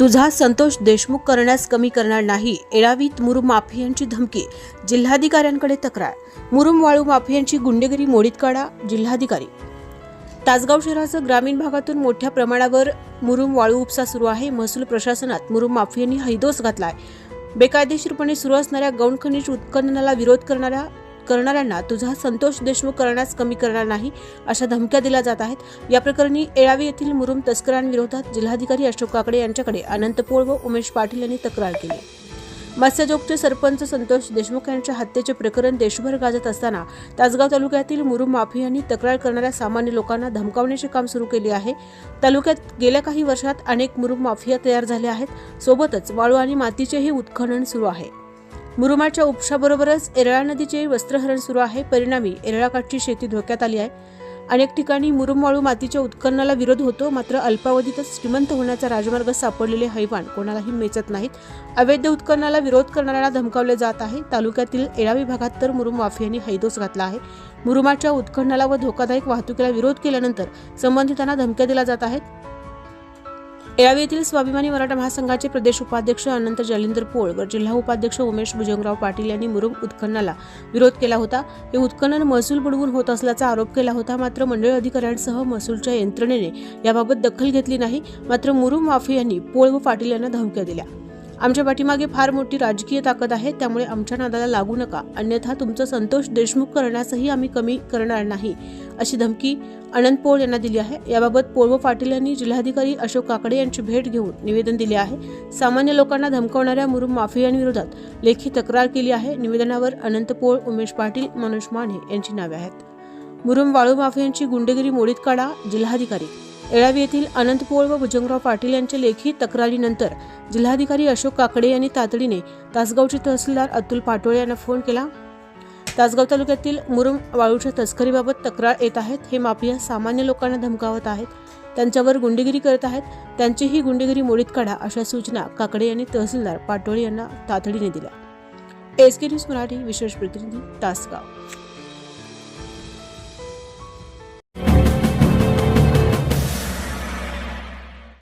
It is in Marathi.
तुझा संतोष देशमुख करण्यास कमी करणार नाही एळावीत मुरुम माफियांची धमकी जिल्हाधिकाऱ्यांकडे तक्रार मुरुम वाळू माफियांची गुंडेगिरी मोडीत काढा जिल्हाधिकारी. तासगाव शहरासह ग्रामीण भागातून मोठ्या प्रमाणावर मुरुम वाळू उपसा सुरू आहे. महसूल प्रशासनात मुरुम माफियांनी हैदोस आहे बेकायदेशीरपणे सुरू असणाऱ्या गौण खनिज उत्खननाला विरोध करणाऱ्या करणाऱ्यांना तुझा संतोष देशमुख करण्यास कमी करणार नाही अशा धमक्या दिल्या जात आहेत. या प्रकरणी एळावी येथील मुरुम तस्करांविरोधात जिल्हाधिकारी अशोक काकडे यांच्याकडे अनंत पोळ व उमेश पाटील यांनी तक्रार केली. मत्स्यजोगचे सरपंच संतोष देशमुख यांच्या हत्येचे प्रकरण देशभर गाजत असताना तासगाव तालुक्यातील मुरुम माफियांनी तक्रार करणाऱ्या सामान्य लोकांना धमकावण्याचे काम सुरू केले आहे. तालुक्यात गेल्या काही वर्षात अनेक मुरुम माफिया तयार झाल्या आहेत. सोबतच वाळू आणि मातीचेही उत्खनन सुरू आहे. मुरुमाच्या उपशाबरोबरच एरळा नदीचे वस्त्रहरण सुरू आहे. परिणामी एरळाकाठची शेती धोक्यात आली आहे. अनेक ठिकाणी मुरुमवाळू मातीच्या उत्खननाला विरोध होतो. मात्र अल्पावधीतच श्रीमंत होण्याचा राजमार्ग सापडलेले हैवान कोणालाही मेचत नाहीत. अवैध उत्खननाला विरोध करणाऱ्यांना धमकावले जात आहे. तालुक्यातील एळावी भागात तर मुरुम माफियांनी हैदोस घातला आहे. मुरुमाच्या उत्खननाला व धोकादायक वाहतुकीला विरोध केल्यानंतर संबंधितांना धमक्या दिल्या जात आहेत. एळावी येथील स्वाभिमानी मराठा महासंघाचे प्रदेश उपाध्यक्ष अनंत जालिंदर पोळ व जिल्हा उपाध्यक्ष उमेश भुजंगराव पाटील यांनी मुरुम उत्खननाला विरोध केला होता. हे उत्खनन महसूल बुडवून होत असल्याचा आरोप केला होता. मात्र मंडळ अधिकाऱ्यांसह महसूलच्या यंत्रणेने याबाबत दखल घेतली नाही. मात्र मुरुम माफियांनी पोळ व पाटील यांना धमक्या दिल्या. आमच्या पाठीमागे फार मोठी राजकीय ताकद आहे त्यामुळे आमच्या नादाला लागू नका. अन्यथा तुमचं संतोष देशमुख करण्यासही आम्ही कमी करणार नाही अशी धमकी अनंत पोळ यांना दिली आहे. याबाबत पोळ व पाटील यांनी जिल्हाधिकारी अशोक काकडे यांची भेट घेऊन निवेदन दिले आहे. सामान्य लोकांना धमकावणाऱ्या मुरुम माफियांविरोधात लेखी तक्रार केली आहे. निवेदनावर अनंत पोळ उमेश पाटील मनोज माने यांची नावे आहेत. मुरुम वाळू माफियांची गुंडेगिरी मोडीत काढा जिल्हाधिकारी येळावी येथील अनंत पोळ व भुजंगराव पाटील यांच्या लेखी तक्रारीनंतर जिल्हाधिकारी अशोक काकडे यांनी तातडीने तासगावचे तहसीलदार अतुल पाटोळे यांना फोन केला. तासगाव तालुक्यातील मुरुम वाळूच्या तस्करीबाबत तक्रार येत आहेत. हे माफिया सामान्य लोकांना धमकावत आहेत. त्यांच्यावर गुंडेगिरी करत आहेत. त्यांचीही गुंडेगिरी मोडीत काढा अशा सूचना काकडे यांनी तहसीलदार पाटोळे यांना तातडीने दिल्या. एस के न्यूज मराठी विशेष प्रतिनिधी तासगाव.